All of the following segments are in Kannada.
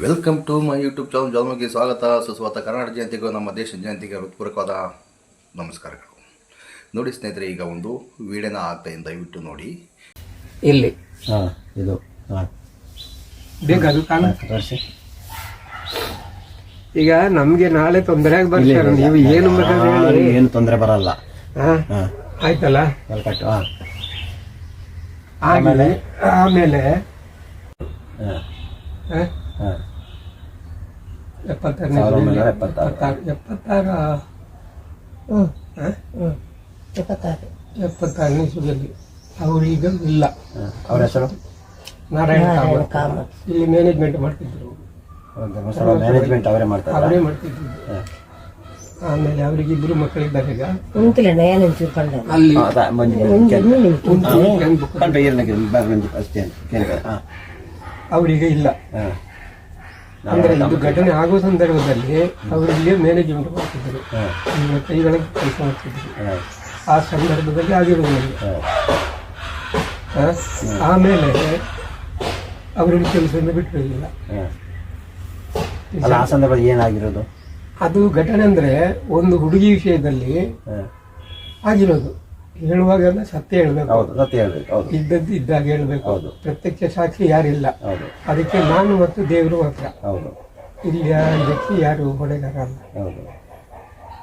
Welcome to my YouTube channel ಜಾಲ್ಮಗೆ ಸ್ವಾಗತ ಸುಸ್ವಾಗತ ಕರ್ನಾಟಕ ಜಯಂತಿಗೂ ನಮ್ಮ ದೇಶ ಜಯಂತಿಗೆ ಹೃತ್ಪೂರ್ವಕವಾದ ನಮಸ್ಕಾರಗಳು ನೋಡಿ ಸ್ನೇಹಿತರೆ ಈಗ ಒಂದು ವಿಡಿಯೋನ ಆಗ್ತಾ ಇದೆ ದಯವಿಟ್ಟು ನೋಡಿ. ಇಲ್ಲಿ. ಹಾಂ ಇದು ಹಾಂ. ಕಾಲ ಈಗ ನಮ್ಗೆ ನಾಳೆ ತೊಂದರೆ ಆಗಿ ಬರ್ತಾರೆ? ನೀವು ಏನು ಬೇಕಾದ್ರೆ ಹೇಳಿ. ಏನು ತೊಂದರೆ ಬರಲ್ಲ. ಹಾ ಹಾಂ. ಆಯ್ತಲ್ಲ? ಹಾಂ. ಆಮೇಲೆ ಆಮೇಲೆ? ಹಾಂ. ಹಾ, ಎಪ್ಪತ್ತಾರನೇ. ಎಪ್ಪತ್ತಾರು. ಎಪ್ಪತ್ತಾರು ಎಪ್ಪತ್ತಾರ ಹ್ಮ್, ಹಾ, ಎಪ್ಪತ್ತಾರು. ಎಪ್ಪತ್ತಾರನೇ ಇಲ್ಲ. ಹಾಂ ಅವ್ರ ಹೆಸರು? ನಾರಾಯಣ ಕಾಮತ್. ಇಲ್ಲಿ ಮ್ಯಾನೇಜ್ಮೆಂಟ್ ಮಾಡ್ತಿದ್ರು. ಮ್ಯಾನೇಜ್ಮೆಂಟ್ ಅವರೇ ಮಾಡ್ತಾರೆ. ಅವರೇ ಮಾಡ್ತಿದ್ರು. ಹಾಂ ಆಮೇಲೆ ಅವರಿಗೆ ಇಬ್ರು ಮಕ್ಕಳಿದ್ದಾರೆ ಈಗ. ಕುಂತಿಲ್ಲ ನಯ ನಿಂತಿರ್ಕೊಂಡ ಅಲ್ಲಿ. ಅಷ್ಟೇ ಅಂತ ಕೇಳಿದೆ ಹಾಂ. ಅವರಿಗೆ ಇಲ್ಲ. ಹಾಂ. ಅಂದ್ರೆ ಇದು ಘಟನೆ ಆಗುವ ಸಂದರ್ಭದಲ್ಲಿ ಅವರು ಇಲ್ಲಿ ಮ್ಯಾನೇಜ್ಮೆಂಟ್ ಇವ್ರ ಕೈಗಳಿಗೆ ಕೆಲಸ ಮಾಡ್ತಿದ್ರು. ಆ ಸಂದರ್ಭದಲ್ಲಿ ಆಗಿರೋದು ನನಗೆ. ಹಾಂ. ಆ? ಆಮೇಲೆ ಅವರಿಗೆ ಕೆಲಸವನ್ನು ಬಿಟ್ಟಿರಲಿಲ್ಲ ಅಲ್ಲ ಆ ಸಂದರ್ಭದಲ್ಲಿ ಏನಾಗಿರೋದು? ಅದು ಘಟನೆ ಅಂದ್ರೆ ಒಂದು ಹುಡುಗಿ ವಿಷಯದಲ್ಲಿ ಆಗಿರೋದು. ಹೇಳುವಾಗ ಸತ್ಯ ಹೇಳಬೇಕು. ಹೌದು ಸತ್ಯ ಹೇಳ್ಬೇಕು ಹೌದು. ಇದ್ದದ್ದು ಇದ್ದಾಗ ಹೇಳಬೇಕು. ಹೌದು. ಪ್ರತ್ಯಕ್ಷ ಸಾಕ್ಷಿ ಯಾರಿಲ್ಲ. ಹೌದು. ಅದಕ್ಕೆ ನಾನು ಮತ್ತು ದೇವರು ಮಾತ್ರ. ಹೌದು. ಇಲ್ಲಿ ಯಾರು ಇದಕ್ಕೆ ಯಾರು? ಹೊಣೆಗಾರ ಅಲ್ಲ ಹೌದು.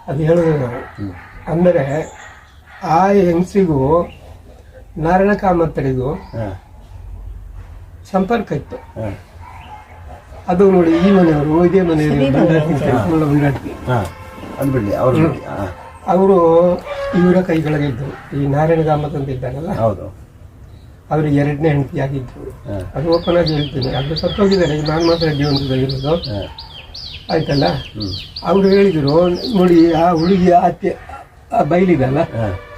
ಅದು ಹೇಳೋದು ನಾವು. ಅಂದರೆ ಆ ಹೆಂಗಸಿಗೂ ನಾರಾಯಣ ಕಾಮತ್ತರಿಗೂ ಹಾಂ. ಸಂಪರ್ಕ ಇತ್ತು. ಹಾಂ. ಅದು ನೋಡಿ ಈ ಮನೆಯವರು ಇದೇ ಮನೆಯವರು ಬಂಡಾರ್ತಿ ಹಾಂ. ಅದು ಬಿಡಲಿ ಅವ್ರು ಅವರು ಇವರ ಕೈಗಳಲ್ಲಿದ್ದರು ಇದ್ದರು ಈ ನಾರಾಯಣ ಕಾಮತ್ ಅಂತ ಇದ್ದಾರಲ್ಲ ಹೌದು. ಅವರು ಎರಡನೇ ಹೆಂಡತಿಯಾಗಿದ್ದರು ಅದು ಓಪನ್ ಆಗಿ ಹೇಳ್ತೀನಿ. ಅದು ಸತ್ತೋಗಿದ್ದಾರೆ. ನಾನು ಮಾತ್ರ ಜೀವನದಲ್ಲಿರೋದು ಆಯ್ತಲ್ಲ? ಅವರು ಹೇಳಿದರು ನೋಡಿ ಆ ಹುಡುಗಿ ಆಚೆ ಆ ಬೈಲಿದಲ್ಲ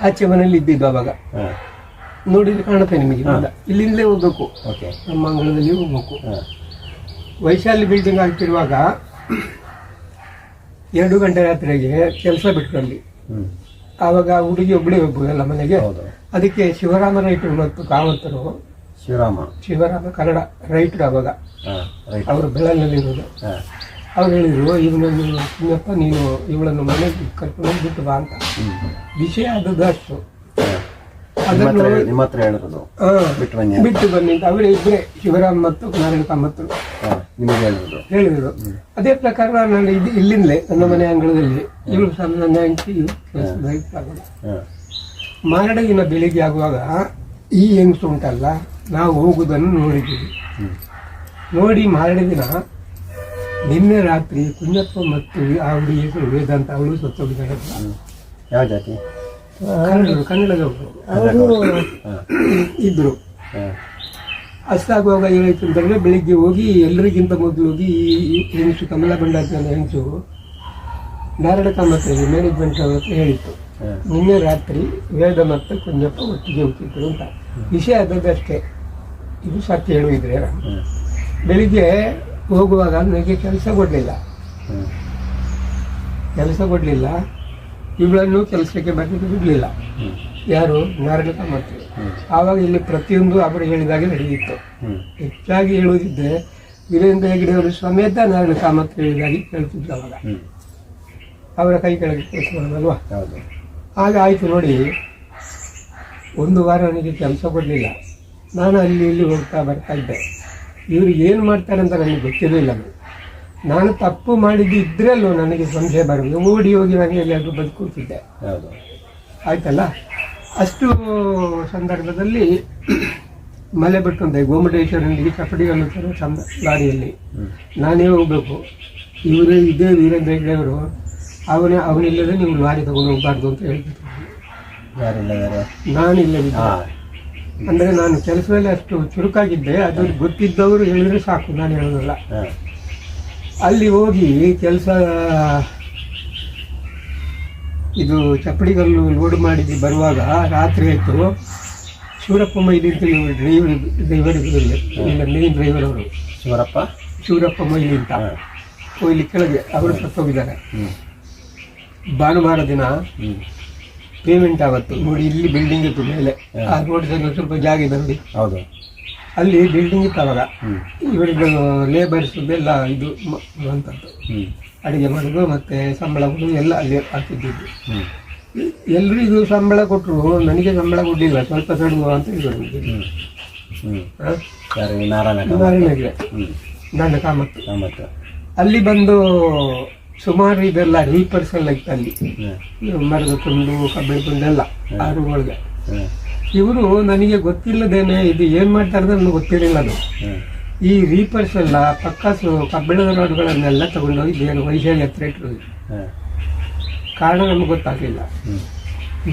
ಆಚೆ ಮನೇಲಿ ಇದ್ದಿದ್ದು ಅವಾಗ. ನೋಡಿದ್ರೆ ಕಾಣುತ್ತೆ ನಿಮಗೆ ಇಲ್ಲಿಂದ ಇಲ್ಲಿಂದಲೇ ಹೋಗ್ಬೇಕು. ಓಕೆ. ನಮ್ಮ ಅಂಗಳದಲ್ಲಿ ಹೋಗ್ಬೇಕು. ವೈಶಾಲಿ ಬಿಲ್ಡಿಂಗ್ ಆಗ್ತಿರುವಾಗ ಎರಡು ಗಂಟೆ ರಾತ್ರಿಗೆ ಕೆಲಸ ಅಲ್ಲಿ. ಹ್ಞೂ ಆವಾಗ ಹುಡುಗಿ ಒಬ್ಬಳೇ ಹೋಗ್ಬೋದಲ್ಲ ಮನೆಗೆ? ಅದಕ್ಕೆ ಶಿವರಾಮ ರೈಟ್ ಮತ್ತು ಕಾವಂತರು ಶಿವರಾಮ. ಶಿವರಾಮ ಕನ್ನಡ ರೈಟ್ ಆವಾಗ. ಅವರು ಬೆಳಲಿರೋದು ಇರೋದು ಅವ್ರು ಹೇಳಿದ್ರು ಇವನನ್ನು ಚಿನ್ನಪ್ಪ ನೀನು ಇವಳನ್ನು ಮನೆಗೆ ಕರ್ಕೊಂಡು ಬಿಟ್ಟು ಬಾ ಅಂತ. ವಿಷಯ ಆದದ್ದು ಅಷ್ಟು. ಅದನ್ನು ಬಿಟ್ಟು ಬನ್ನಿ ಅಂತ. ಅವರೇ ಇಬ್ಬರೇ ಶಿವರಾಮ್ ಮತ್ತು ನಾರಾಯಣ ಕಾಮತ್ತು ಹಾಂ. ನಿಮಗೆ ಹೇಳಿದ್ರು ಅದೇ ಪ್ರಕಾರ ನಾನು ಇದು ಇಲ್ಲಿಂದಲೇ ನನ್ನ ಮನೆ ಅಂಗಳದಲ್ಲಿ ಇವಳು ಸಣ್ಣ ನನ್ನ ಹೆಂಡತಿ ಕೆಲಸದ ರೈತರಾಗೋದು ಹಾಂ ಮಾರಡಗಿನ ಬೆಳಿಗ್ಗೆ ಆಗುವಾಗ ಈ ಹೆಂಗಸು ಉಂಟಲ್ಲ ನಾವು ಹೋಗುವುದನ್ನು ನೋಡಿದ್ದೀವಿ. ನೋಡಿ ಮಾರನೇ ದಿನ ನಿನ್ನೆ ರಾತ್ರಿ ಕುಂಜಪ್ಪ ಮತ್ತು ಆ ಹುಡುಗಿ ವೇದಾಂತ ಅವಳು ಸತ್ತೋಗಿದ್ದಾಳೆ ಹ್ಞೂ ಯಾವ ಜಾತಿ? ಕನ್ನಡದವರು ಇದ್ರು. ಅಷ್ಟಾಗುವಾಗ ಏನಾಯ್ತು ಅಂತಂದ್ರೆ ಬೆಳಿಗ್ಗೆ ಹೋಗಿ ಎಲ್ಲರಿಗಿಂತ ಮೊದಲು ಹೋಗಿ ಈ ಹೆಂಗಸು ಕಮಲ ಭಂಡಾರಿ ಅನ್ನೋ ಹೆಂಗಸು ನಾರಾಯಣ ಕಾಮತ್ರಿಗೆ ಮ್ಯಾನೇಜ್ಮೆಂಟ್ ಅವ್ರ ಹತ್ರ ಹೇಳಿತ್ತು. ನಿನ್ನೆ ರಾತ್ರಿ ವೇದ ಮತ್ತು ಕುಂಜಪ್ಪ ಒಟ್ಟಿಗೆ ಹೋಗ್ತಿದ್ರು ಅಂತ. ವಿಷಯ ಆದದ್ದಷ್ಟೇ ಇದು ಸತ್ಯ ಹೇಳಿದ್ರೆ ಬೆಳಿಗ್ಗೆ ಹೋಗುವಾಗ ನನಗೆ ಕೆಲಸ ಕೊಡಲಿಲ್ಲ. ಕೆಲಸ ಕೊಡಲಿಲ್ಲ. ಇವಳನ್ನು ಕೆಲಸಕ್ಕೆ ಬರಲಿಕ್ಕೆ ಬಿಡಲಿಲ್ಲ. ಯಾರು? ನಾರಾಯಣ ಕಾಮತ್ರಿ ಆವಾಗ ಇಲ್ಲಿ ಪ್ರತಿಯೊಂದು ಅವರು ಹೇಳಿದಾಗೆ ನಡೆಯಿತು ಹೆಚ್ಚಾಗಿ ಹೇಳುವುದಿದ್ದೆ ವೀರೇಂದ್ರ ಹೆಗಡೆ ಅವರು ಸಮೇತ ನಾರಾಯಣ ಕಾಮತ್ ಹೇಳಿದಾಗಿ ಕೇಳ್ತಿದ್ರು ಅವಾಗ. ಅವರ ಕೈ ಕೆಳಗೆ ಕೆಲಸ ಮಾಡೋದಲ್ವಾ ಹೌದು. ಆಗ ಆಯಿತು ನೋಡಿ ಒಂದು ವಾರ ನನಗೆ ಕೆಲಸ ಕೊಡಲಿಲ್ಲ. ನಾನು ಅಲ್ಲಿ ಇಲ್ಲಿ ಹೋಗ್ತಾ ಬರ್ತಾ ಇದ್ದೆ. ಇವರು ಏನು ಮಾಡ್ತಾರೆ ಅಂತ ನನಗೆ ಗೊತ್ತಿರಲಿಲ್ಲ. ನಾನು ತಪ್ಪು ಮಾಡಿದ್ದು ಇದ್ರಲ್ಲೂ ನನಗೆ ಸಂಶಯ ಬರಲಿಲ್ಲ ಓಡಿ ಹೋಗಿ ನನಗೆ ಎಲ್ಲಾದರೂ ಬದುಕುತ್ತಿದ್ದೆ ಹೌದು. ಆಯ್ತಲ್ಲ? ಅಷ್ಟು ಸಂದರ್ಭದಲ್ಲಿ ಮಲೆ ಬರ್ತಂತೆ ಗೋಮಟೇಶ್ವರನಿಗೆ ಚಪ್ಪಡಿಗಳು ಸಂದ ಚಂದ ಲಾರಿಯಲ್ಲಿ ನಾನೇ ಹೋಗಬೇಕು. ಇವರು ಇದೇ ವೀರೇಂದ್ರ ಹೆಗ್ಡೆ ಅವರು ಅವನೇ ಅವನಿಲ್ಲದೆ ನೀವು ಲಾರಿ ತಗೊಂಡು ಹೋಗಬಾರ್ದು ಅಂತ ಹೇಳ್ತಿದ್ರು. ಯಾರಿಲ್ಲದಾರೆ ನಾನು ಹಾಂ. ಅಂದ್ರೆ ನಾನು ಕೆಲಸದಲ್ಲಿ ಅಷ್ಟು ಚುರುಕಾಗಿದ್ದೆ. ಅದು ಗೊತ್ತಿದ್ದವರು ಹೇಳಿದ್ರೆ ಸಾಕು. ನಾನು ಹೇಳೋದಿಲ್ಲ ಅಲ್ಲಿ ಹೋಗಿ ಕೆಲಸ ಇದು ಚಪ್ಪಡಿಗಲ್ಲು ಲೋಡ್ ಮಾಡಿ ಬರುವಾಗ ರಾತ್ರಿ ಆಯಿತು. ಶಿವರಪ್ಪ ಮೈಲಿ ಅಂತ ನೀವು ಡ್ರೈವರ್ ಡ್ರೈವರ್ ಇಲ್ಲ. ಮೇನ್ ಡ್ರೈವರ್ ಅವರು. ಶಿವರಪ್ಪ? ಶಿವರಪ್ಪ ಮೈಲಿ ಅಂತ ಇಲ್ಲಿ ಕೆಳಗೆ ಅವರು ಸತ್ತೋಗಿದ್ದಾರೆ ಭಾನುವಾರ ದಿನ ಪೇಮೆಂಟ್ ಆವತ್ತು. ನೋಡಿ ಇಲ್ಲಿ ಬಿಲ್ಡಿಂಗ್ ಇತ್ತು ಮೇಲೆ. ಆ ರೋಡ್ ಸ್ವಲ್ಪ ಜಾಗ ಇದೆ ನೋಡಿ ಹೌದು. ಅಲ್ಲಿ ಬಿಲ್ಡಿಂಗ್ ಇತ್ತು ಅವಾಗ. ಇವರಿಗೆ ಲೇಬರ್ಸ್ ಎಲ್ಲ ಇದು ಹ್ಮ್. ಅಡಿಗೆ ಮಾಡೋದು ಮತ್ತೆ ಸಂಬಳ ಕೊಡೋದು ಎಲ್ಲ ಅಲ್ಲಿ ಆತಿದ್ದಿದ್ದು ಎಲ್ಲರಿಗೂ ಎಲ್ರಿಗೂ ಸಂಬಳ ಕೊಟ್ಟರು ನನಗೆ ಸಂಬಳ ಕೊಡಲಿಲ್ಲ ಸ್ವಲ್ಪ ಕಡಿಮೆ ಅಂತ ಹೇಳಿದ್ರು ಹ್ಮ್. ಹ್ಮ್. ಹಾ? ಯಾರು ಈ ನಾರಾಯಣ ನಾರಾಯಣಗೆ. ಹ್ಮ್. ನನ್ನ ಕಾಮತ್ತು ಮತ್ತು ಅಲ್ಲಿ ಬಂದು ಸುಮಾರು ಇದೆಲ್ಲ ರೀಪರ್ಸ್ ಎಲ್ಲ ಇತ್ತು ಅಲ್ಲಿ. ಮರದ ತುಂಡು ಕಬ್ಬಿಣ ತುಂಡು ಎಲ್ಲ ಆರುಗಳಿಗೆ ಇವರು ನನಗೆ ಗೊತ್ತಿಲ್ಲದೇನೆ ಇದು ಏನು ಮಾಡ್ತಾರೆ ನನಗೆ ಗೊತ್ತಿರಲಿಲ್ಲ ಅದು. ಈ ರೀಪರ್ಸ್ ಎಲ್ಲ ಪಕ್ಕಾಸು ಕಬ್ಬಿಣದ ರೋಡ್ಗಳನ್ನೆಲ್ಲ ತಗೊಂಡೋಗಿ ಬೇರೆ ವೈಶಾಲಿ ಹತ್ರ ಇಟ್ಟರು ಕಾರಣ ನಮ್ಗೆ ಗೊತ್ತಾಗಲಿಲ್ಲ.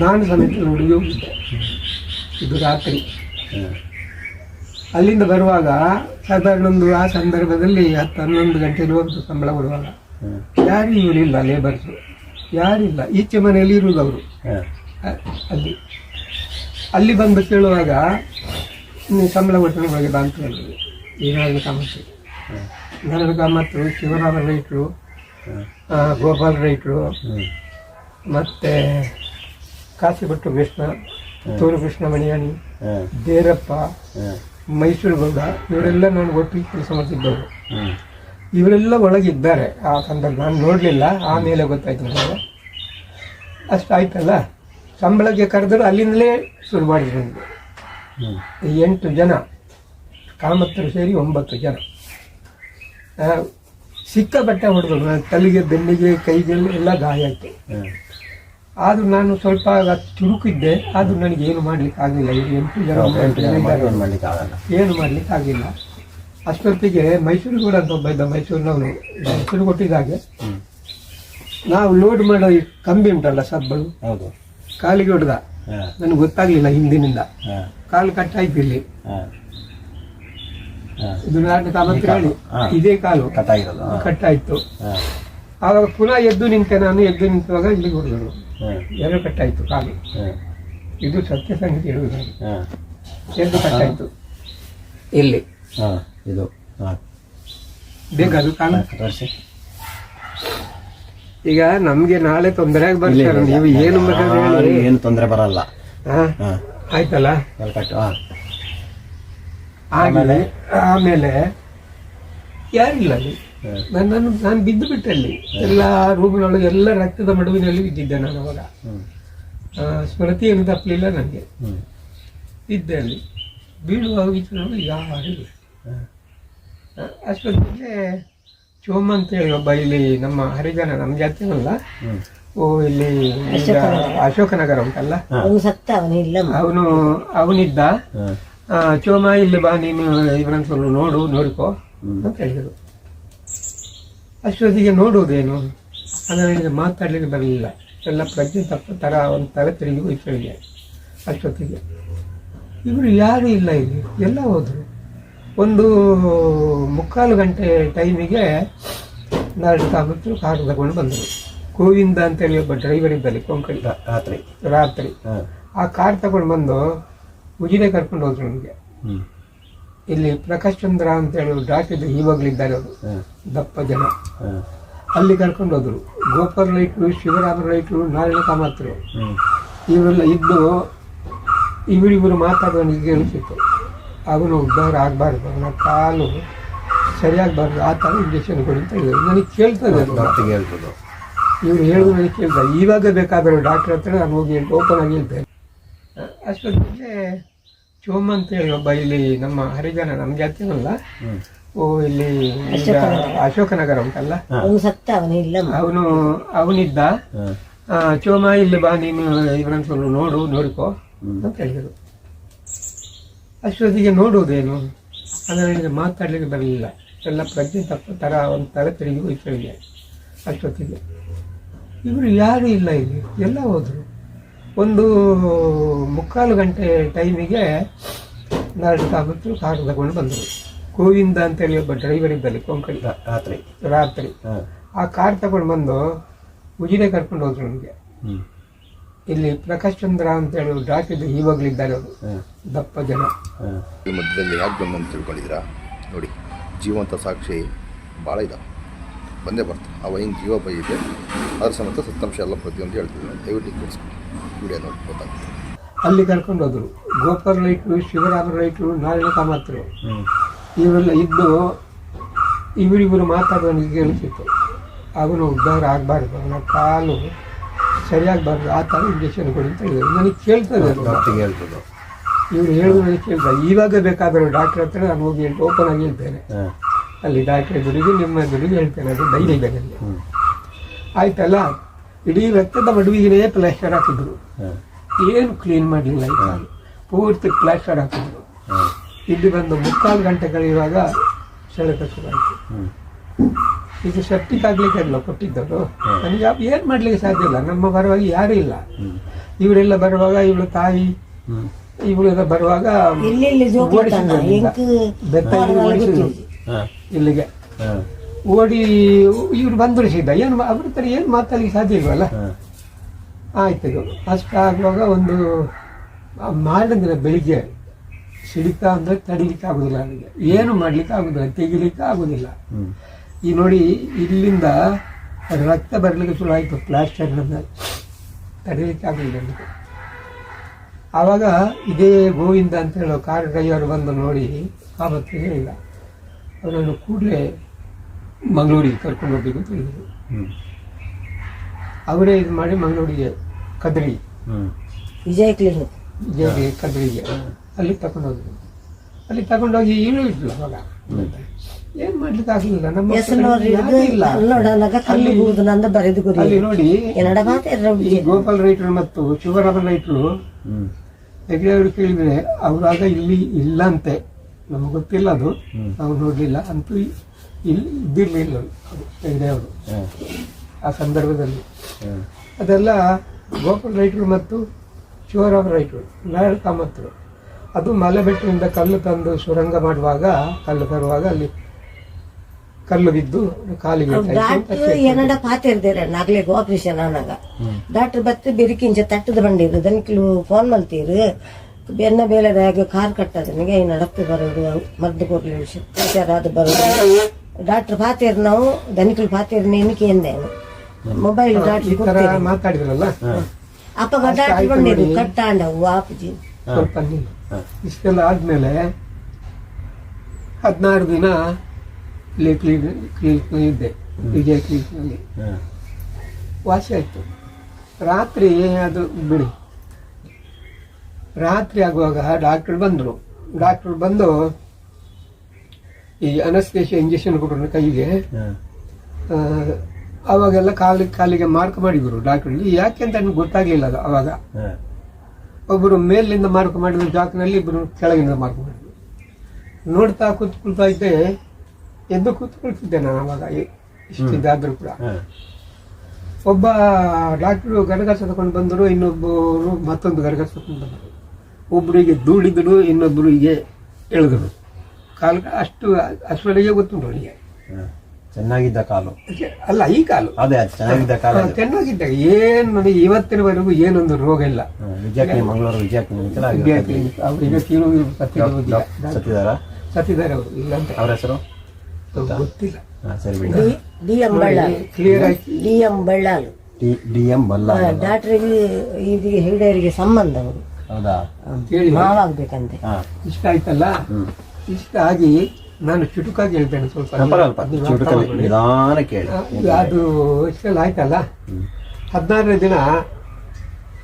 ನಾನು ಸಮೇತ ನೋಡಿ ಹೋಗಿದ್ದೆ. ಇದು ರಾತ್ರಿ. ಅಲ್ಲಿಂದ ಬರುವಾಗ ಸಾಧಾರಣ ಒಂದು ಆ ಸಂದರ್ಭದಲ್ಲಿ ಹತ್ತು ಹನ್ನೊಂದು ಗಂಟೆ ಹೋಗ್ತು ಸಂಬಳ ಬರುವಾಗ ಯಾರು ಇವರಿಲ್ಲ ಲೇಬರ್ಸು ಯಾರಿಲ್ಲ. ಈಚೆ ಮನೆಯಲ್ಲಿ ಇರುವುದು ಅವರು. ಅಲ್ಲಿ. ಅಲ್ಲಿ ಬಂದು ಕೇಳುವಾಗ ಸಂಬಳ ಕೊಟ್ಟರೆ ಬಂತು ಬಾ ಅಂತ ಹೇಳಿದ್ರು ಈ ನಾರಾಯಣ ಕಾಮತ್ತು ಶಿವರಾಮ ರೈತರು ಗೋಪಾಲ್ ರೈತರು ಮತ್ತು ಕಾಶಿಭಟ್ಟು ಕೃಷ್ಣ, ತೋರು ಕೃಷ್ಣ ಮಣಿಯಾಣಿ, ದೇರಪ್ಪ, ಮೈಸೂರು ಗೌಡ, ಇವರೆಲ್ಲ ನಾನು ಒಟ್ಟಿಗೆ ಕೆಲಸ ಮಾಡ್ತಿದ್ದವರು. ಇವರೆಲ್ಲ ಒಳಗಿದ್ದಾರೆ ಆ ಸಂದರ್ಭ. ನಾನು ನೋಡಲಿಲ್ಲ, ಆಮೇಲೆ ಗೊತ್ತಾಯ್ತು ನನಗೆ. ಅಷ್ಟು ಆಯ್ತಲ್ಲ? ಸಂಬಳಕ್ಕೆ ಕರೆದ್ರು ಅಲ್ಲಿಂದಲೇ ಶುರು ಮಾಡಿದ್ರು ಎಂಟು ಜನ. ಕಾಮತ್ತರು ಸೇರಿ ಒಂಬತ್ತು ಜನ. ಸಿಕ್ಕ ಬಟ್ಟೆ ಹೊಡೆದು ತಲೆಗೆ ಬೆನ್ನಿಗೆ ಕೈಗೆ ಎಲ್ಲ ಗಾಯ ಆಯಿತು. ಆದರೂ ನಾನು ಸ್ವಲ್ಪ ತುರುಕಿದ್ದೆ ಚುರುಕಿದ್ದೆ ಆದರೂ ನನಗೆ ಏನು ಮಾಡ್ಲಿಕ್ಕೆ ಆಗಲಿಲ್ಲ. ಇದು ಎಂಟು ಜನ ಏನು ಮಾಡ್ಲಿಕ್ಕೆ ಆಗಲಿಲ್ಲ ಅಷ್ಟೊತ್ತಿಗೆ ಮೈಸೂರು ಕೂಡ ಅಂತ ಒಬ್ಬ ಇದ್ದ ಮೈಸೂರಿನವನು ಹೆಸರು ಕೊಟ್ಟಿದ್ದಾಗೆ ನಾವು ಲೋಡ್ ಮಾಡೋ ಈ ಕಂಬಿ ಉಂಟಲ್ಲ ಸಬ್ಬಳು? ಹೌದು. ಕಾಲಿಗೆ ಹೊಡೆದ. ನನಗೆ ಗೊತ್ತಾಗ್ಲಿಲ್ಲ ಹಿಂದಿನಿಂದ. ಕಾಲು ಕಟ್ಟಾಯ್ತು ಇಲ್ಲಿ. ಹಾಂ ಹಾಂ ಇದು ನಾಟಕ ಮತ್ತೆ ಹೇಳಿ. ಇದೇ ಕಾಲು. ಕಟ್ಟಾಗಿರೋದು ಕಟ್ಟಾಯ್ತು. ಆವಾಗ ಪುನಃ ಎದ್ದು ನಿಂತೆ ನಾನು ಎದ್ದು ನಿಂತುವಾಗ ಇಲ್ಲಿಗೆ ಹೊಡೆದರು ಎರಡು ಕಟ್ಟಾಯ್ತು ಕಾಲು. ಇದು ಸತ್ಯ ಸಂಗತಿ ಹೇಳುವುದು ಎದ್ದು ಕಟ್ಟಾಯ್ತು. ಇಲ್ಲಿ. ಹಾಂ. ಇದು. ಹಾಂ. ಬೇಕಾದ್ರು ಕಾಲ ಈಗ ನಮ್ಗೆ ನಾಳೆ ತೊಂದರೆ ಆಗಿ ಬರ್ತಾರೆ. ನೀವು ಏನು ಬೇಕಾದ್ರೆ ಏನು ತೊಂದರೆ ಬರಲ್ಲ. ಹಾ. ಹಾಂ. ಆಯ್ತಲ್ಲ? ಆಮೇಲೆ ಆಮೇಲೆ ಯಾರಿಲ್ಲ ಅಲ್ಲಿ. ನಾನು ನನ್ನನ್ನು ನಾನು ಬಿದ್ದು ಬಿಟ್ಟೆ ಅಲ್ಲಿ. ಎಲ್ಲ ರೂಮಿನೊಳಗೆ ಎಲ್ಲ ರಕ್ತದ ಮಡುವಿನಲ್ಲಿ ಬಿದ್ದಿದ್ದೆ ನಾನು ಅವಾಗ. ಆ, ಸ್ಮೃತಿ ಏನು ತಪ್ಪಲಿಲ್ಲ ನನಗೆ ಇದ್ದೆ ಅಲ್ಲಿ. ಬೀಳುವ ವಿಚಾರಗಳು ಯಾರಿಲ್ಲ ಅಷ್ಟೊತ್ತಿಗೆ ಚೋಮ ಅಂತೇಳಿ ಒಬ್ಬ ಇಲ್ಲಿ ನಮ್ಮ ಹರಿಜನ ನಮ್ಮ ಜಾತಿನಲ್ಲ ಓ ಇಲ್ಲಿ ಅಶೋಕನಗರ. ಉಂಟಲ್ಲ? ಅವನು ಸತ್ತ ಅವನು ಅವನು ಅವನಿದ್ದ? ಚೋಮ ಇಲ್ಲಿ ಬಾ ನೀನು ಇವರನ್ನು ಸ್ವಲ್ಪ ನೋಡು ನೋಡಿಕೊ ಅಂತ ಹೇಳಿದರು. ಅಷ್ಟೊತ್ತಿಗೆ ನೋಡುವುದೇನು? ಅದರಲ್ಲಿ ನನಗೆ ಮಾತಾಡ್ಲಿಕ್ಕೆ ಬರಲಿಲ್ಲ. ಎಲ್ಲ ಪ್ರಜ್ಞೆ ತಪ್ಪ ಥರ ಒಂದು ತಲೆ ತಿರುಗಿ ಹೋಯ್ತು ನನಗೆ ಅಷ್ಟೊತ್ತಿಗೆ ಇವರು ಯಾರೂ ಇಲ್ಲ ಇಲ್ಲಿ ಎಲ್ಲ ಹೋದರು. ಒಂದು ಮುಕ್ಕಾಲು ಗಂಟೆ ಟೈಮಿಗೆ ನಾಲ್ಕು ತಾಮತ್ತು ಕಾರು ತಗೊಂಡು ಬಂದರು. ಗೋವಿಂದ ಅಂತೇಳಿ ಒಬ್ಬ ಡ್ರೈವರ್ ಇದ್ದಲ್ಲಿ ಕೊಂಕಣಿ. ರಾತ್ರಿ. ರಾತ್ರಿ. ಆ ಕಾರ್ ತಗೊಂಡು ಬಂದು ಉಜಿರೆ ಕರ್ಕೊಂಡು ಹೋದ್ರು ನನಗೆ ಇಲ್ಲಿ ಪ್ರಕಾಶ್ ಚಂದ್ರ ಅಂತ ಹೇಳಿ ಡಾಕ್ಟರ್ ಇವಾಗಲಿದ್ದಾರೆ ಅವರು. ದಪ್ಪ ಜನ. ಅಲ್ಲಿ ಕರ್ಕೊಂಡು ಹೋದ್ರು. ಗೋಪಾಲ್ ರೈಟ್ರು ಶಿವರಾಮ ರೈಟ್ರು ನಾರಾಯಣ ಕಾಮತ್ರು. ಇವರೆಲ್ಲ ಇದ್ದು ಇವರಿಬ್ಬರು ಮಾತಾಡುವ ನಿಮಗೆ ಅನಿಸಿತ್ತು. ಅವನು ಉದ್ಧಾರ ಆಗಬಾರ್ದು ಅವನ ಕಾಲು ಸರಿಯಾಗಬಾರ್ದು ಆ ಥರ ಇಂಜೆಕ್ಷನ್ ಕೊಡಿ ಅಂತ ಹೇಳಿದ್ರು. ನನಗೆ ಕೇಳ್ತದೆ ಇದ್ದಾರೆ ಇವ್ರು ಹೇಳಿದ್ರು ನನಗೆ ಕೇಳ್ತಾರೆ ಇವಾಗ ಬೇಕಾದರೂ ಡಾಕ್ಟರ್ ಹತ್ರ ನಾನು ಹೋಗಿ ಓಪನ್ ಆಗಿ ಹೇಳ್ತೇನೆ ಅಷ್ಟೊತ್ತಿಗೆ ಚೋಮ ಅಂತೇಳಿ ಒಬ್ಬ ಇಲ್ಲಿ ನಮ್ಮ ಹರಿಜನ ನಮ್ಮ ಜಾತಿನಲ್ಲ ಓ ಇಲ್ಲಿ ಈಗ ಅಶೋಕನಗರ. ಉಂಟಲ್ಲ? ಅವನು ಸತ್ತ ಅವನು ಇಲ್ಲ ಅವನು ಅವನಿದ್ದ. ಆ, ಚೋಮ ಇಲ್ಲಿ ಬಾ ನೀನು ಇವರನ್ನು ಸ್ವಲ್ಪ ನೋಡು ನೋಡ್ಕೋ ಅಂತ ಹೇಳಿದರು. ಅಷ್ಟೊತ್ತಿಗೆ ನೋಡುವುದೇನು? ಅಂದರೆ ನನಗೆ ಮಾತಾಡ್ಲಿಕ್ಕೆ ಬರಲಿಲ್ಲ. ಎಲ್ಲ ಪ್ರಜ್ಞೆ ತಪ್ಪ ಥರ ಒಂದು ತರ ತಿರುಗಿ ಹೋಯ್ತು ಅಷ್ಟೊತ್ತಿಗೆ ಇವರು ಯಾರೂ ಇಲ್ಲ ಇಲ್ಲಿ. ಎಲ್ಲ ಹೋದರು. ಒಂದು ಮುಕ್ಕಾಲು ಗಂಟೆ ಟೈಮಿಗೆ ನಾಲ್ಕು ಕಾಮತ್ತು ಕಾರು ತಗೊಂಡು ಬಂದರು ಗೋವಿಂದ ಅಂತೇಳಿ ಒಬ್ಬ ಡ್ರೈವರ್ ಇದ್ದಲ್ಲಿ ಕೊಂಕಣಿ ರಾತ್ರಿ ರಾತ್ರಿ. ಆ ಕಾರ್ ತಗೊಂಡು ಬಂದು ಉಜಿರೆ ಕರ್ಕೊಂಡು ಹೋದ್ರು ನನಗೆ ಹ್ಞೂ ಇಲ್ಲಿ ಪ್ರಕಾಶ್ ಚಂದ್ರ ಅಂತ ಹೇಳಿ ಡಾಕ್ಟರ್ ಇವಾಗಲಿದ್ದಾರೆ ಅವರು. ದಪ್ಪ ಜನ. ಈ ಮಧ್ಯದಲ್ಲಿ ಯಾಕೆ ಬಂದು ಅಂತ ತಿಳ್ಕೊಂಡಿದ್ದೀರಾ? ನೋಡಿ ಜೀವಂತ ಸಾಕ್ಷಿ ಭಾಳ ಇದಾವೆ. ಬಂದೇ ಬರ್ತಾರೆ. ಅವ ಹಿಂಗೆ ಜೀವ ಬೈಇದೆ ಅದ್ರ ಸಮೇತ ಸತ್ಯಾಂಶ ಎಲ್ಲ ಪ್ರತಿಯೊಂದು ಹೇಳ್ತಿದ್ದೀನಿ ದಯವಿಟ್ಟು ಕೇಳಿಸ್ಕೊಂಡು ವಿಡಿಯೋ ನೋಡಿ ಅಲ್ಲಿ ಕರ್ಕೊಂಡು ಹೋದ್ರು. ಗೋಪಾಲ್ ರೈಟ್ರು ಶಿವರಾಮ ರೈಟ್ರು ನಾರಾಯಣ ಕಾಮತ್ರು. ಇವರೆಲ್ಲ ಇದ್ದು ಇವರಿಬ್ಬರು ಮಾತಾಡುವನಿಗೆ ಕೇಳಿಸಿತ್ತು. ಅವನು ಉದ್ಧಾರ ಆಗಬಾರ್ದು. ಅವನ ಕಾಲು ಸರಿಯಾಗಬಾರ್ದು. ಆ ಥರ ಇಂಜೆಕ್ಷನ್ ಕೊಡಿ ಅಂತ ಹೇಳಿದ್ರು. ನನಗೆ ಕೇಳ್ತದೆ ಇವ್ರು ಹೇಳಿದ್ರು ನನಗೆ ಕೇಳ್ತಾರೆ ಇವಾಗ ಬೇಕಾದರೂ ಡಾಕ್ಟರ್ ಹತ್ರ ನಾನು ಹೋಗಿ ಹೇಳಿ ಓಪನ್ ಆಗಿ ಹೇಳ್ತೇನೆ. ಅಲ್ಲಿ ಡಾಕ್ಟರ್ ಎದುರಿಗೆ ನಿಮ್ಮ ಎದುರಿಗೆ ಹೇಳ್ತೇನೆ. ಅದು ಧೈರ್ಯ ಇದೆ ನನಗೆ. ಆಯ್ತಲ್ಲ? ಇಡೀ ರಕ್ತದ ಮಡುವಿಗೆ ಪ್ಲಾಸ್ಟರ್ ಹಾಕಿದ್ರು. ಏನು ಕ್ಲೀನ್ ಮಾಡಲಿಲ್ಲ ಈ ಕಾಲು ಪೂರ್ತಿ ಪ್ಲಾಸ್ಟರ್ ಹಾಕಿದ್ರು. ಇಲ್ಲಿ ಬಂದು ಮುಕ್ಕಾಲು ಗಂಟೆ ಕಳೆಯುವಾಗ ಸೆಳೆತ ಶುರುವಾಯಿತು ಹ್ಮ್ ಇದು ಸೆಪ್ಟಿಕ್ ಕಾಗ್ಲಿಕ್ಕೆ ಅಲ್ಲ ಕೊಟ್ಟಿದ್ದವರು. ನನಗೆ ಏನು ಮಾಡ್ಲಿಕ್ಕೆ ಸಾಧ್ಯ ಇಲ್ಲ. ನಮ್ಮ ಬರುವಾಗ ಯಾರು ಇಲ್ಲ. ಇವರೆಲ್ಲ ಬರುವಾಗ ಇವಳು ತಾಯಿ ಇವಳೆಲ್ಲ ಬರುವಾಗ ಓಡಿಸಿದ್ರು ಇಲ್ಲಿಗೆ. ಓಡಿ ಇವ್ರು ಬಂದ್ಬಿಡಿಸಿದ್ದ. ಏನು ಅವ್ರ ತರ ಏನು ಮಾತಾಡ್ಲಿಕ್ಕೆ ಸಾಧ್ಯ ಇಲ್ವಲ್ಲ? ಆಯ್ತು. ಇದು ಅಷ್ಟು ಆಗುವಾಗ ಒಂದು ಮಾಡಿದ್ರೆ ಬೆಳಿಗ್ಗೆ ಸಿಡಿತ ಅಂದರೆ ತಡಿಲಿಕ್ಕೆ ಆಗೋದಿಲ್ಲ ನನಗೆ ಏನು ಮಾಡ್ಲಿಕ್ಕೆ ಆಗೋದಿಲ್ಲ ತೆಗಿಲಿಕ್ಕೆ ಆಗೋದಿಲ್ಲ. ಈ ನೋಡಿ ಇಲ್ಲಿಂದ ರಕ್ತ ಬರಲಿಕ್ಕೆ ಶುರು ಆಯಿತು ಪ್ಲಾಸ್ಟರ್ನಿಂದ ತಡಿಲಿಕ್ಕೆ ಆಗೋದಿಲ್ಲ ನನಗೆ ಆವಾಗ ಇದೇ ಗೋವಿಂದ ಅಂತ ಹೇಳೋ ಕಾರ್ ಡ್ರೈವರ್ ಬಂದು ನೋಡಿ ಆವತ್ತು ಹೇಳಿಲ್ಲ. ಅವನನ್ನು ಕೂಡಲೇ ಮಂಗಳೂರಿಗೆ ಕರ್ಕೊಂಡು ಹೋಗ್ಬೇಕು ಅಂತ ಹೇಳಿದರು. ಅವರೇ ಇದು ಮಾಡಿ ಮಂಗಳೂರಿಗೆ ಕದ್ರಿ. ವಿಜಯ ಕ್ಲಿನಿಕ್. ವಿಜಯಗೆ ಕದ್ರಿಗೆ. ಅಲ್ಲಿ ತಗೊಂಡೋದ್ರು ಅಲ್ಲಿ ತಗೊಂಡೋಗಿ ಇಳು ಇದ್ಲು ಅವಾಗ. ಏನ್ ಮಾಡ್ಲಿಕ್ಕೆ ಆಗ್ಲಿಲ್ಲ? ನಮ್ಮ ಹೆಸರು ಯಾರೂ ಇಲ್ಲ. ಕನ್ನಡನಾಗ ಕಲ್ಲು ಬೂದು ನಂದ ಬರೆದು ಗುರಿ. ಅಲ್ಲಿ ನೋಡಿ ಈ ಗೋಪಾಲ್ ರೈಟ್ರು ಮತ್ತು ಶಿವರಾಮನ್ ರೈಟ್ರು ಹೆಗ್ಡೆ ಅವರು ಕೇಳಿದ್ರೆ ಅವರಾಗ ಇಲ್ಲಿ ಇಲ್ಲ ಅಂತೆ ನಮ್ಗೆ ಗೊತ್ತಿಲ್ಲ ಅದು. ನಾವು ನೋಡ್ಲಿಲ್ಲ. ಅಂತೂ ಇ- ಇಲ್ಲಿ ಇದ್ದಿರ್ಲಿಲ್ಲ ಅದು ಹೆಗ್ಡೆಯವರು. ಹಾಂ. ಆ ಸಂದರ್ಭದಲ್ಲಿ. ಅದೆಲ್ಲ ಗೋಪಾಲ್ ರೈಟ್ರು ಮತ್ತು ಶಿವರಾಮ್ ರೈಟ್ರು ನಾರಾಯಣ ಕಾಮತ್ರು ಅದು ಮಲೆಬೆಟ್ಟಿನಿಂದ ಕಲ್ಲು ತಂದು ಸುರಂಗ ಮಾಡುವಾಗ ಕಲ್ಲು ತರುವಾಗ ಅಲ್ಲಿ ಕಲ್ಲು ಬಿದ್ದು ಕಾಲಿಗೆ ಏನಂಡ ಡಾಕ್ಟರ್ ಏನಡ ಪಾತಿರ್ದೇರ ನಾಗ್ಲಿಗೆ ಆಪರೇಷನ್ ಆನಾಗ ಡಾಕ್ಟರ್ ಬತ್ತು ಬೆರಿಕಿಂಚ ತಟ್ಟದ ಬಂದಿರು ದನಿಕ್ಲು ಫೋನ್ ಮಲ್ತೀರು ಬೆನ್ನ ಬೇಲೆದಾಗ ಕಾರ್ ಕಟ್ಟದನಿಗೆ ನನಗೆ ನಡಕ್ತಿ ಬರೋದು ಮದ್ದು ಕೊಡ್ಲಿ ಹುಷಾರಾದ ಬರೋದು. ಡಾಕ್ಟರ್ ಪಾತಿರ್ ನಾವು ದನಿಕ್ಲು ಪಾತಿರ್ ನೆನಕೆ ಎಂದೇನು? ಮೊಬೈಲ್ ದಾಟಿ ಡಾಕ್ಟರ್ ಮಾತಾಡಿದ್ರಲ್ಲ? ಅಪ್ಪ ಡಾಕ್ಟರ್ ಬಂದಿರು ಕಟ್ಟಾಂಡವು ಆಪಜಿ ಸ್ವಲ್ಪ ಇಷ್ಟೆಲ್ಲ ಆದ್ಮೇಲೆ ಹದಿನಾರು ದಿನ ಇಲ್ಲಿ ಕ್ಲಿನಿಕ್ ಕ್ಲಿನಿಕ್ ಇದ್ದೆ. ವಿಜಯ ಕ್ಲಿನಿಕ್ನಲ್ಲಿ ವಾಸಿ ಆಯ್ತು. ರಾತ್ರಿ ಅದು ಬಿಡಿ. ರಾತ್ರಿ ಆಗುವಾಗ ಡಾಕ್ಟರ್ ಬಂದರು. ಡಾಕ್ಟರ್ ಬಂದು ಈ ಅನಸ್ತೇಶ ಇಂಜೆಕ್ಷನ್ ಕೊಟ್ಟರು ಕೈಗೆ. ಆ, ಅವಾಗೆಲ್ಲ ಕಾಲಿಗೆ ಕಾಲಿಗೆ ಮಾರ್ಕ್ ಮಾಡಿದ್ರು ಡಾಕ್ಟರ್ ಯಾಕೆ ಅಂತ ನನಗೆ ಗೊತ್ತಾಗ್ಲಿಲ್ಲ ಅದು ಅವಾಗ ಒಬ್ಬರು ಮೇಲಿಂದ ಮಾರ್ಕ್ ಮಾಡಿದ್ರು ಜಾಕ್ನಲ್ಲಿ ಇಬ್ಬರು ಕೆಳಗಿನಿಂದ ಮಾರ್ಕ್ ಮಾಡಿದ್ರು. ನೋಡ್ತಾ ಕೂತ್ಕೊಳ್ತಾ ಇದ್ದೆ ಎದ್ದು ಕೂತ್ಕೊಳ್ತಿದ್ದೆ ನಾನು ಅವಾಗ ಇಷ್ಟಿದ್ದಾದ್ರೂ ಕೂಡ. ಒಬ್ಬ ಡಾಕ್ಟ್ರು ಗಡಗಸ ತಗೊಂಡು ಬಂದರು ಇನ್ನೊಬ್ಬರು ಮತ್ತೊಂದು ಗರಗಸ ತಗೊಂಡು ಬಂದರು. ಒಬ್ಬರಿಗೆ ದೂಡಿದ್ರು ಇನ್ನೊಬ್ಬರಿಗೆ ಹೀಗೆ ಎಳೆದರು. ಕಾಲ ಅಷ್ಟು ಅಷ್ಟರೊಳಗೆ ಗೊತ್ತುಂಟು ಅವನಿಗೆ. ಹಾಂ. ಚೆನ್ನಾಗಿದ್ದ ಕಾಲು. ಅಲ್ಲ ಈ ಕಾಲು? ಅದೇ ಚೆನ್ನಾಗಿದ್ದ ಕಾಲ ಚೆನ್ನಾಗಿದ್ದ. ಏನು ನನಗೆ ಇವತ್ತಿನವರೆಗೂ ಏನೊಂದು ರೋಗ ಇಲ್ಲ. ವಿಜಯಕ್ಕೆ ಮಂಗಳೂರು ವಿಜಯಕ್ಕೆ ವಿದ್ಯಾರ್ಥಿ ಅವರಿಗೆ ತೀರು ಸತ್ತಿದ ಹೋಗಿಲ್ಲ ಸತ್ತಿದಾರ ಸತ್ತಿದ್ದಾರೆ? ಅವರು ಇಲ್ಲ ಅಂತ. ಅವ್ರ ಹೆಸರು? ಗೊತ್ತಿಲ್ಲ. ಸರಿ ಬಿಡಿ. D M Ballal. ಕ್ಲಿಯರ್ ಆಗಿ D M Ballal. D M Ballal ಡಾಕ್ಟರ್ಗೆ ಇದು ಹಿರಿಯರಿಗೆ ಸಂಬಂಧ ಅವರು. ಹೌದಾ? ಹೇಳಿ ಮಾವಾಗ್ಬೇಕಂತೆ. ಹಾಂ. ಇಷ್ಟ ಆಯ್ತಲ್ಲ? ಇಷ್ಟ ಆಗಿ ನಾನು ಚುಟುಕಾಗಿ ಹೇಳ್ತೇನೆ ಸ್ವಲ್ಪ. ನೀವು ಅರ್ಥ ಮಾಡ್ಕೊಳ್ಳಿ. ಅದು ಇಷ್ಟೆಲ್ಲ ಆಯ್ತಲ್ಲ? ಹದಿನಾರನೇ ದಿನ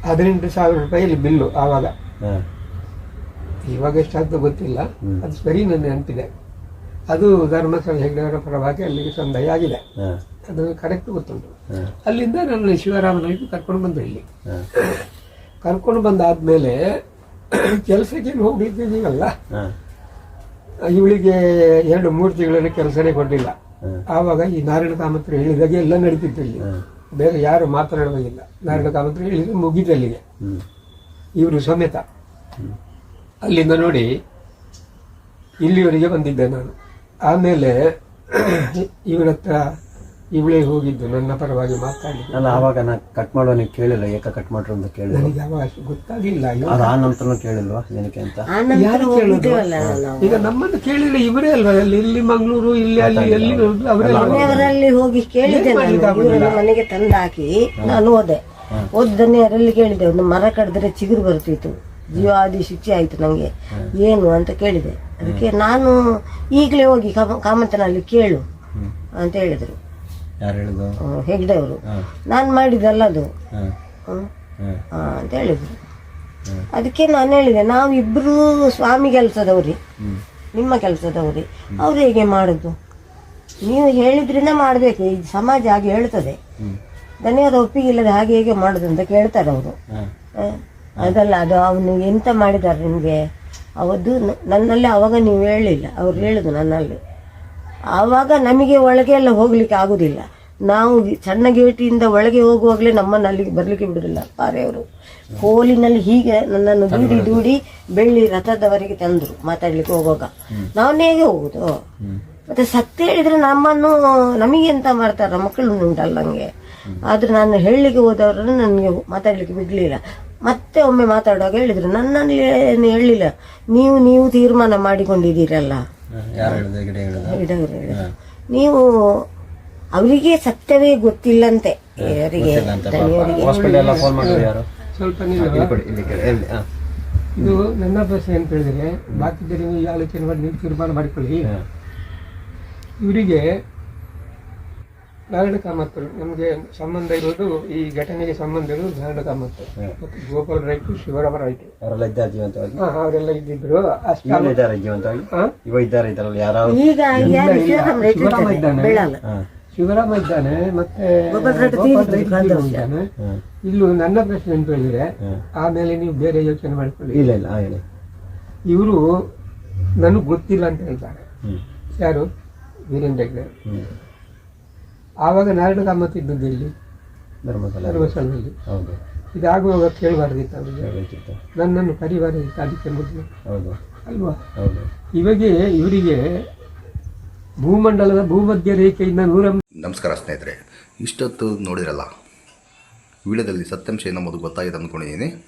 ಹದಿನೆಂಟು ಸಾವಿರ ರೂಪಾಯಿ ಬಿಲ್ಲು ಆವಾಗ. ಹಾಂ. ಇವಾಗ ಎಷ್ಟಾಗ್ತದೆ ಗೊತ್ತಿಲ್ಲ. ಹ್ಮ್. ಅದು ಸರಿ ನನ್ನ ನೆನಪಿದೆ ಅದು ಧರ್ಮಸ್ಥಳ ಹೆಗ್ಡೆಯವರ ಪರವಾಗಿ ಅಲ್ಲಿಗೆ ಸಂದಾಯ ಆಗಿದೆ. ಹಾಂ. ಅದು ಕರೆಕ್ಟ್ ಗೊತ್ತುಂಟು. ಹಾಂ. ಅಲ್ಲಿಂದ ನಾನು ಶಿವರಾಮನಿಗೆ ಕರ್ಕೊಂಡು ಬಂದೆ ಇಲ್ಲಿ. ಹಾಂ. ಕರ್ಕೊಂಡು ಬಂದಾದ್ಮೇಲೆ ಕೆಲಸಕ್ಕೆ ಹೋಗ್ಲಿಕ್ಕೆ ಇದೀವಲ್ಲ. ಹಾಂ. ಇವಳಿಗೆ ಎರಡು ಮೂರು ತಿಂಗಳಲ್ಲಿ ಕೆಲಸನೇ ಕೊಡಲಿಲ್ಲ ಆವಾಗ ಈ ನಾರಾಯಣ ಕಾಮತ್ರ ಹೇಳಿದಾಗೆ ಎಲ್ಲ ನಡೀತಿತ್ತು ಇಲ್ಲಿ. ಬೇರೆ ಯಾರು ಮಾತನಾಡುವಾಗಿಲ್ಲ ನಾರಾಯಣ ಕಾಮತ್ರ ಹೇಳಿದ್ರೆ ಮುಗಿದ ಅಲ್ಲಿಗೆ ಇವರು ಸಮೇತ. ಅಲ್ಲಿಂದ ನೋಡಿ ಇಲ್ಲಿವರೆಗೆ ಬಂದಿದ್ದೆ ನಾನು. ಆಮೇಲೆ ಇವರ ಹತ್ರ ಇವಳೇ ಹೋಗಿದ್ದು ನನ್ನ ಪರವಾಗಿ ಮಾತಾಡಲಿಕ್ಕೆ ನಾನು ಆವಾಗ ನಾ ಕಟ್ ಮಾಡುವ ನೀವು ಕೇಳಿಲ್ಲ ಏಕ ಕಟ್ ಮಾಡ್ರು ಅಂತ ಕೇಳಿದ್ರು? ನನಗೆ ಅವಾಗ ಅಷ್ಟು ಗೊತ್ತಾಗ್ಲಿಲ್ಲ ಇವ- ಅದು ಆ ನಂತರನೂ ಕೇಳಿಲ್ವಾ ಏನಕ್ಕೆ ಅಂತ? ಯಾರು ಕೇಳೋದು? ಈಗ ನಮ್ಮನ್ನು ಕೇಳಿದ್ರೆ ಇವರೇ ಅಲ್ವಾ? ಅಲ್ಲಿ ಇಲ್ಲಿ ಮಂಗಳೂರು ಇಲ್ಲಿ ಅಲ್ಲಿ ಎಲ್ಲಿ ನೋಡಿದ್ರು ಅವರೇ ಅಲ್ವಾ? ಮನೆಯವರಲ್ಲಿ ಹೋಗಿ ಕೇಳಿದೆ ನಾನು? ಇವ್ರನ್ನ ಮನೆಗೆ ತಂದಾಕಿ ನಾನು ಹೋದೆ. ಓದ್ದನ್ನೇ ಅದರಲ್ಲಿ ಕೇಳಿದೆ ಒಂದು ಮರ ಕಡಿದ್ರೆ ಚಿಗುರು ಬರ್ತಿತ್ತು. ಜೀವ ಆದಿ ಶುಚಿ ಆಯ್ತು ನಂಗೆ. ಏನು ಅಂತ ಕೇಳಿದೆ. ಅದಕ್ಕೆ ನಾನು ಈಗಲೇ ಹೋಗಿ ಕಾಮ ಕಾಮತನಲ್ಲಿ ಕೇಳು ಅಂತ ಹೇಳಿದ್ರು. ಯಾರು ಹೇಳುದು ಹ್ಮ್, ಹೆಗ್ಡೆ ಅವರು ನಾನು ಮಾಡಿದಲ್ಲ ಅದು. ಅಂತ ಹೇಳಿದ್ರು. ಅದಕ್ಕೆ ನಾನು ಹೇಳಿದೆ ನಾವು ಇಬ್ರು ಸ್ವಾಮಿ ಕೆಲಸದವ್ರಿ. ನಿಮ್ಮ ಕೆಲಸದವ್ರಿ. ಅವ್ರು ಹೇಗೆ ಮಾಡುದು? ನೀವು ಹೇಳಿದ್ರಿಂದ ಮಾಡಬೇಕು ಈ ಸಮಾಜ ಹಾಗೆ ಹೇಳ್ತದೆ. ದನಿಯರ ಒಪ್ಪಿಗೆ ಇಲ್ಲದೆ ಹಾಗೆ ಹೇಗೆ ಮಾಡುದು ಅಂತ ಕೇಳ್ತಾರೆ ಅವರು. ಅದಲ್ಲ ಅದು ಅವನು ಎಂತ ಮಾಡಿದ್ದಾರೆ ನಿಮಗೆ? ಅವದು ನನ್ನಲ್ಲಿ ಅವಾಗ ನೀವು ಹೇಳಿಲ್ಲ. ಅವ್ರು ಹೇಳುದು ನನ್ನಲ್ಲಿ. ಆವಾಗ ನಮಗೆ ಒಳಗೆ ಎಲ್ಲ ಹೋಗ್ಲಿಕ್ಕೆ ಆಗುದಿಲ್ಲ. ನಾವು ಸಣ್ಣ ಗೇಟಿಯಿಂದ ಒಳಗೆ ಹೋಗುವಾಗಲೇ ನಮ್ಮನ್ನು ಅಲ್ಲಿಗೆ ಬರಲಿಕ್ಕೆ ಬಿಡುದಿಲ್ಲ. ಪಾರೆಯವರು ಕೋಲಿನಲ್ಲಿ ಹೀಗೆ ನನ್ನನ್ನು ದೂಡಿ ದೂಡಿ ಬೆಳ್ಳಿ ರಥದವರೆಗೆ ತಂದರು ಮಾತಾಡ್ಲಿಕ್ಕೆ ಹೋಗುವಾಗ. ನಾವು ಹೇಗೆ ಹೋಗುದು ಮತ್ತೆ ಸತ್ಯ ಹೇಳಿದ್ರೆ ನಮ್ಮನ್ನು ನಮಗೆ ಎಂತ ಮಾಡ್ತಾರ? ಮಕ್ಕಳು ಉಂಟಲ್ಲ ನಂಗೆ ಆದ್ರೆ ನಾನು ಹೇಳಲಿಕ್ಕೆ ಹೋದವರನ್ನು ನನಗೆ ಮಾತಾಡ್ಲಿಕ್ಕೆ ಬಿಡಲಿಲ್ಲ. ಮತ್ತೆ ಒಮ್ಮೆ ಮಾತಾಡುವಾಗ ಹೇಳಿದ್ರು ನನ್ನನ್ನು ಏನು ಹೇಳಲಿಲ್ಲ. ನೀವು ನೀವು ತೀರ್ಮಾನ ಮಾಡಿಕೊಂಡಿದ್ದೀರಲ್ಲ. ಯಾರು ಹೇಳುದು ಗಿಡ ಹೇಳುದು ಇಡವರು ಹೇಳಿದ್ರು. ನೀವು ಅವರಿಗೆ ಸತ್ಯವೇ ಗೊತ್ತಿಲ್ಲಂತೆ. ಅವರಿಗೆ ಸ್ವಲ್ಪ ಇದು ನನ್ನ ಪ್ರಶ್ನೆ ಅಂತ ಹೇಳಿದ್ರೆ ಬಾಕಿದ್ದರೆ ನೀವು ಈ ಆಲೋಚನೆ ಮಾಡಿ ನೀವು ತೀರ್ಮಾನ ಮಾಡಿಕೊಳ್ಳಿ. ಇವರಿಗೆ ನಾರಾಯಣ ಕಾಮತ್ತರು ನಮಗೆ ಸಂಬಂಧ ಇರೋದು ಈ ಘಟನೆಗೆ ಸಂಬಂಧ ಇರೋದು ನಾರಾಯಣ ಕಾಮತ್ತರು. ಮತ್ತು ಗೋಪಾಲ್ ರೈಟು ಶಿವರಾಮ ರೈಟು ಅವರೆಲ್ಲ ಇದ್ದಾರೆ ಜೀವಂತವಾಗಿ? ಹಾ ಅವರೆಲ್ಲ ಇದ್ದಿದ್ರು. ಅಷ್ಟು ಇವರು ಇದ್ದಾರೆ ಜೀವಂತವಾಗಿ? ಹಾ? ಇವ ಇದ್ದಾರೆ ಇದ್ದಾರಲ್ಲ ಯಾರು ಈಗ ಯಾರು ಶಿವರಾಮ್ ಇದ್ದಾನೆ ಬೆಳಲ್ಲ ಹಾಂ. ಶಿವರಾಮ ಇದ್ದಾನೆ ಮತ್ತೆ ಗೋಪಾಲ್ ರೆಡ್ಡಿ ಗೋಪಾಲ್ ತೀರಿದ್ರು ರೈಟ್ ಕಳೆದ ವರ್ಷ. ಇದ್ದಾನೆ. ಹಾಂ. ಇಲ್ಲೂ ನನ್ನ ಪ್ರಶ್ನೆ ಅಂತ ಹೇಳಿದ್ರೆ ಆಮೇಲೆ ನೀವು ಬೇರೆ ಯೋಚನೆ ಮಾಡ್ಕೊಳ್ಳಿ. ಇಲ್ಲ ಇಲ್ಲ ಹಾಂ ಹೇಳಿ. ಇವರು ನನಗೆ ಗೊತ್ತಿಲ್ಲ ಅಂತ ಹೇಳ್ತಾರೆ. ಯಾರು? ವೀರೇಂದ್ರ ಹೆಗ್ಡೆ. ಆವಾಗ ನಾರಾಯಣ ಕಾಮತ್ ಇದ್ದದ್ದು ಇಲ್ಲಿ ಧರ್ಮಸ್ಥಳ ಧರ್ಮಸ್ಥಳದಲ್ಲಿ. ಹೌದು. ಇದಾಗುವಾಗ ಕೇಳಬಾರ್ದಿತ್ತು ಅವರಿಗೆ. ಹೇಳಬೇಕಿತ್ತು ನನ್ನನ್ನು ಕರಿಬಾರ್ದಿತ್ತು ಅದಕ್ಕೆ ಮೊದಲು. ಹೌದು. ಅಲ್ವಾ? ಹೌದು. ಇವಾಗೆ ಇವರಿಗೆ ಭೂಮಂಡಲದ ಭೂಮಧ್ಯ ರೇಖೆಯಿಂದ ನೂರ ನಮಸ್ಕಾರ ಸ್ನೇಹಿತರೆ. ಇಷ್ಟೊತ್ತು ನೋಡಿರಲ್ಲ ವಿಡಿಯೋದಲ್ಲಿ ಸತ್ಯಾಂಶ ನಮ್ಮದು ಗೊತ್ತಾಗಿದೆ ಅಂದ್ಕೊಂಡಿದ್ದೀನಿ.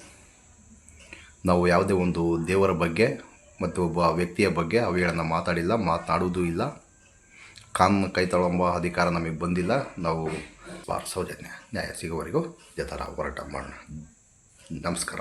ನಾವು ಯಾವುದೇ ಒಂದು ದೇವರ ಬಗ್ಗೆ ಮತ್ತು ಒಬ್ಬ ವ್ಯಕ್ತಿಯ ಬಗ್ಗೆ ಅವುಗಳನ್ನು ಮಾತಾಡಿಲ್ಲ ಮಾತನಾಡುವುದೂ ಇಲ್ಲ. ಕಾನೂನು ಕೈ ಅಧಿಕಾರ ನಮಗೆ ಬಂದಿಲ್ಲ. ನಾವು ಸೌಜನ್ಯ ನ್ಯಾಯ ಸಿಗೋವರೆಗೂ ಜತರ ಹೋರಾಟ ಮಾಡೋಣ. ನಮಸ್ಕಾರ.